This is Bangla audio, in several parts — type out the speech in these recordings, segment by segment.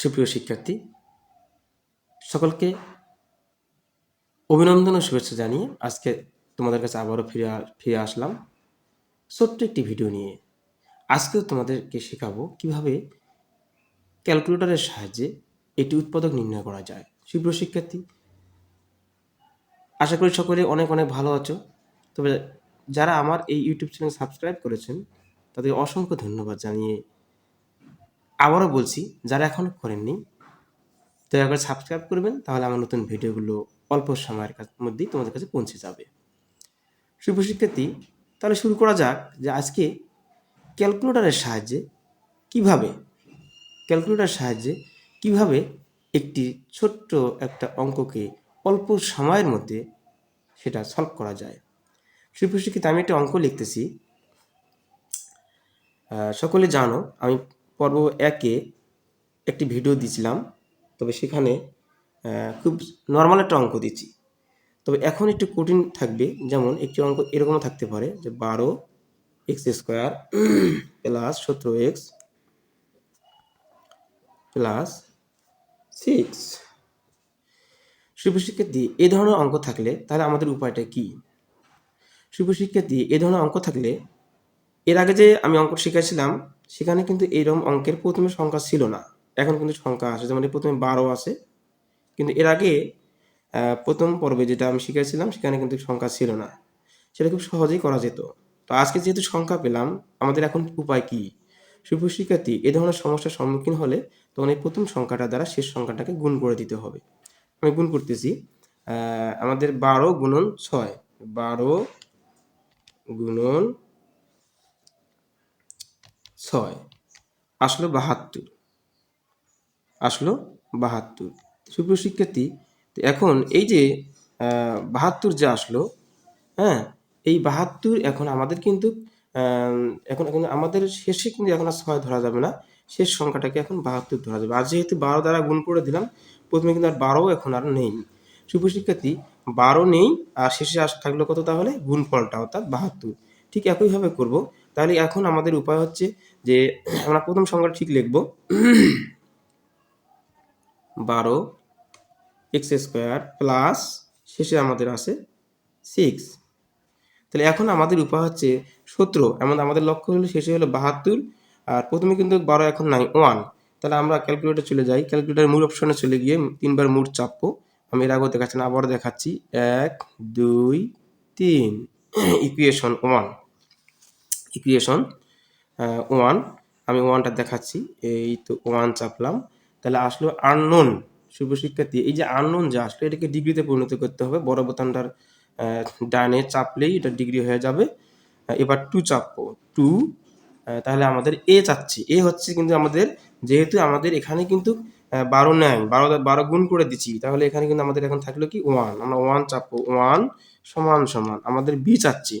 সুপ্রিয় শিক্ষার্থী, সকলকে অভিনন্দন ও শুভেচ্ছা জানিয়ে আজকে তোমাদের কাছে আবারও ফিরে ফিরে আসলাম ছোট্ট একটি ভিডিও নিয়ে। আজকেও তোমাদেরকে শেখাবো কীভাবে ক্যালকুলেটরের সাহায্যে এটি উৎপাদক নির্ণয় করা যায়। সুপ্রিয় শিক্ষার্থী, আশা করি সকলে অনেক অনেক ভালো আছো। তবে যারা আমার এই ইউটিউব চ্যানেল সাবস্ক্রাইব করেছেন, তাদের অসংখ্য ধন্যবাদ জানিয়ে আবারও বলছি, যারা এখনও করেননি, দয়া করে সাবস্ক্রাইব করবেন, তাহলে আমার নতুন ভিডিওগুলো অল্প সময়ের মধ্যেই তোমাদের কাছে পৌঁছে যাবে। শুভ শিক্ষার্থী, তাহলে শুরু করা যাক যে আজকে ক্যালকুলেটরের সাহায্যে কীভাবে, ক্যালকুলেটরের সাহায্যে কীভাবে একটি ছোট্ট একটা অঙ্ককে অল্প সময়ের মধ্যে সেটা সলভ করা যায়। শুভ শিক্ষিত আমি একটা অঙ্ক লিখতেছি। সকলে জানো, আমি পর্ব একে একটি ভিডিও দিয়েছিলাম তবে সেখানে খুব নর্মাল একটা অঙ্ক দিচ্ছি। তবে এখন একটু কঠিন থাকবে, যেমন একটি অঙ্ক এরকমও থাকতে পারে যে বারো এক্স স্কোয়ার প্লাস সতেরো এক্স প্লাস সিক্স। শুভ শিক্ষার্থী এ ধরনের অঙ্ক থাকলে তাহলে আমাদের উপায়টা কি? শুভ শিক্ষার্থী এ ধরনের অঙ্ক থাকলে, এর আগে যে আমি অঙ্ক শিখেছিলাম সেখানে কিন্তু এইরকম অঙ্কের প্রথমে সংখ্যা ছিল না। এখন কিন্তু সংখ্যা আছে যেমন প্রথমে বারো আছে কিন্তু এর আগে প্রথম পর্বে যেটা আমি শিখেছিলাম, সেখানে কিন্তু সংখ্যা ছিল না। সেটা খুব সহজেই করা যেত। তো আজকে যেহেতু সংখ্যা পেলাম, আমাদের এখন উপায় কি? শুভ শিক্ষার্থী, এ ধরনের সমস্যার সম্মুখীন হলে তখন এই প্রথম সংখ্যাটা দ্বারা শেষ সংখ্যাটাকে গুণ করে দিতে হবে। আমি গুণ করতেছি আমাদের বারো গুণন ছয়। বারো গুণন ছয়। আসলো বাহাত্তর। আসলো বাহাত্তর। সুপ্রিয় শিক্ষার্থী এখন এই যে বাহাত্তর যে আসলো হ্যাঁ এই বাহাত্তর এখন আমাদের কিন্তু এখন এখন আমাদের শেষে কিন্তু এখন আর ছয় ধরা যাবে না। শেষ সংখ্যাটাকে এখন বাহাত্তর ধরা যাবে। আর যেহেতু বারো দ্বারা গুণ করে দিলাম, প্রথমে কিন্তু আর বারো এখন আর নেই। সুপ্রিয় শিক্ষার্থী, বারো নেই, আর শেষে আস থাকল কত তাহলে? গুণফলটা, অর্থাৎ বাহাত্তর। ঠিক একইভাবে করব। তাহলে এখন আমাদের উপায় হচ্ছে যে আমরা প্রথম সংখ্যাটা ঠিক লিখব। বারো এক্স স্কোয়ার প্লাস শেষে আমাদের আছে সিক্স। তাহলে এখন আমাদের উপায় হচ্ছে সতেরো। এমন আমাদের লক্ষ্য হলো শেষে হলো বাহাত্তর। আর প্রথমে কিন্তু বারো, এখন নাই ওয়ান তাহলে আমরা ক্যালকুলেটর চলে যাই। ক্যালকুলেটার মূল অপশনে চলে গিয়ে তিনবার মুড চাপবো। আমি এর আগেও দেখাচ্ছি না আবার দেখাচ্ছি। এক, দুই, তিন। ইকুয়েশন ওয়ান ইকুয়েশন ওয়ান আমি ওয়ানটা দেখাচ্ছি, এই তো ওয়ান চাপলাম। তাহলে আসলো আননোন শুভ শিক্ষার্থী এই যে আননোন যে আসলো, এটাকে ডিগ্রিতে পরিণত করতে হবে। বড় বোতামটার ডানে চাপলেই এটা ডিগ্রি হয়ে যাবে। এবার টু চাপবো। টু তাহলে আমাদের এ চাচ্ছি। এ হচ্ছে কিন্তু আমাদের, যেহেতু আমাদের এখানে কিন্তু বারো নেয় বারো বারো গুণ করে দিচ্ছি, তাহলে এখানে কিন্তু আমাদের এখন থাকল কি? ওয়ান আমরা ওয়ান চাপবো। ওয়ান সমান সমান, আমাদের বি চাচ্ছি।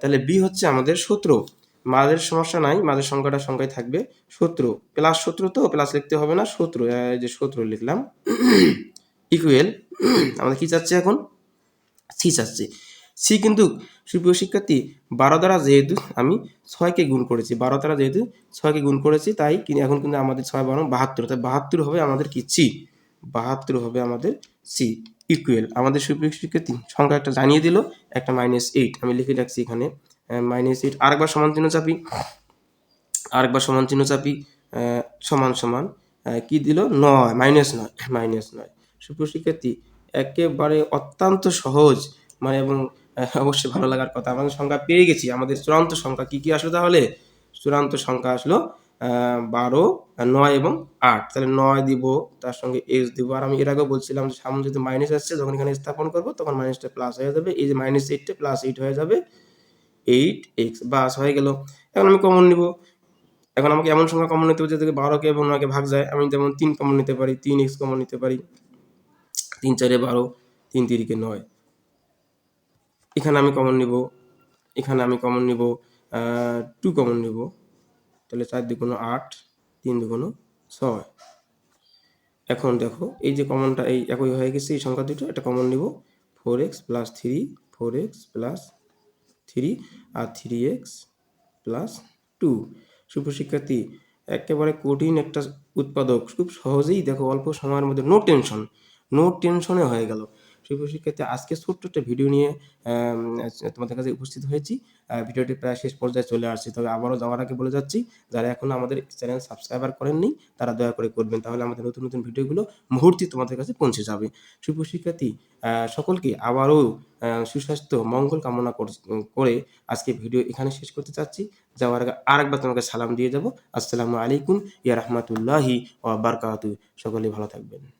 তাহলে বি হচ্ছে আমাদের সতেরো মাঝের সমস্যা নাই মাঝের সংখ্যাটা সংখ্যায় থাকবে সতেরো প্লাস সতেরো তো প্লাস লিখতে হবে না সতেরো যে সতেরো লিখলাম। ইকুয়েল আমাদের কি চাচ্ছে এখন? সি চাচ্ছে। সি কিন্তু সুপ্রিয় শিক্ষার্থী, বারো দ্বারা যেহেতু আমি ছয়কে গুণ করেছি, বারো দ্বারা যেহেতু ছয়কে গুণ করেছি, তাই এখন কিন্তু আমাদের ছয় বারো বাহাত্তর, তাই বাহাত্তর হবে আমাদের কি? সি বাহাত্তর হবে আমাদের সি ইকুয়েল আমাদের সুপ্রিয় সংখ্যা একটা জানিয়ে দিল, একটা মাইনাস এইট আমি লিখে রাখছি এখানে মাইনাস এইট আরেকবার সমান চিহ্ন চাপি। আরেকবার সমান চিহ্ন চাপি সমান সমান কি দিল? নয় মাইনাস নয় মাইনাস নয়। সুপ্রিয় শিক্ষার্থী একেবারে অত্যন্ত সহজ মানে এবং অবশ্যই ভালো লাগার কথা। আমাদের সংখ্যা পেয়ে গেছি। আমাদের চূড়ান্ত সংখ্যা কি কি আসলো তাহলে? চূড়ান্ত সংখ্যা আসলো বারো নয় এবং আট। তাহলে নয় দিব, তার সঙ্গে এক্স দিব। আর আমি এর আগেও বলছিলাম যে সামনে যদি মাইনাস আসছে, যখন এখানে স্থাপন করব, তখন মাইনাসটা প্লাস হয়ে যাবে। এই যে মাইনাস এইটটা প্লাস এইট হয়ে যাবে। এইট এক্স বাস হয়ে গেল। এখন আমি কমন নিব। এখন আমাকে এমন সংখ্যা কমন নিতে থেকে বারোকে এবং নয়কে ভাগ যায়। আমি যেমন তিন কমন নিতে পারি, তিন এক্স কমন নিতে পারি। তিন চারে বারো, তিন তিরিকে নয়। এখানে আমি কমন নিব। এখানে আমি কমন নিব। টু কমন নিব। তাহলে চার দুগুণ আট, তিন দুগুণ ছয়। এখন দেখো, এই যে কমনটা এই একই হয়ে গেছে, এই সংখ্যা দুটো, এটা কমন নিব। Four x plus three four x plus three আর থ্রি এক্স প্লাস টু সুপ্র শিক্ষার্থী একেবারে কঠিন একটা উৎপাদক। খুব সহজেই দেখো, অল্প সময়ের মধ্যে নো টেনশন নো টেনশনে হয়ে গেল। সুপ্রিয় শিক্ষার্থী, আজকে ছোট্ট একটা ভিডিও নিয়ে তোমাদের কাছে উপস্থিত হয়েছি। ভিডিওটি প্রায় শেষ পর্যায়ে চলে আসছে। তবে আবারও যাওয়ার আগে বলে যাচ্ছি, যারা এখনও আমাদের চ্যানেল সাবস্ক্রাইবার করেননি, তারা দয়া করে করবেন। তাহলে আমাদের নতুন নতুন ভিডিওগুলো মুহূর্তে তোমাদের কাছে পৌঁছে যাবে। সুপ্রিয় শিক্ষার্থী সকলকে আবারও সুস্বাস্থ্য, মঙ্গল কামনা কর- আজকে ভিডিও এখানে শেষ করতে চাচ্ছি। যাওয়ার আগে আরেকবার তোমাকে সালাম দিয়ে যাব। আসসালামু আলাইকুম, ইয়া রহমাতুল্লাহি ও বারকাতু সকলে ভালো থাকবেন।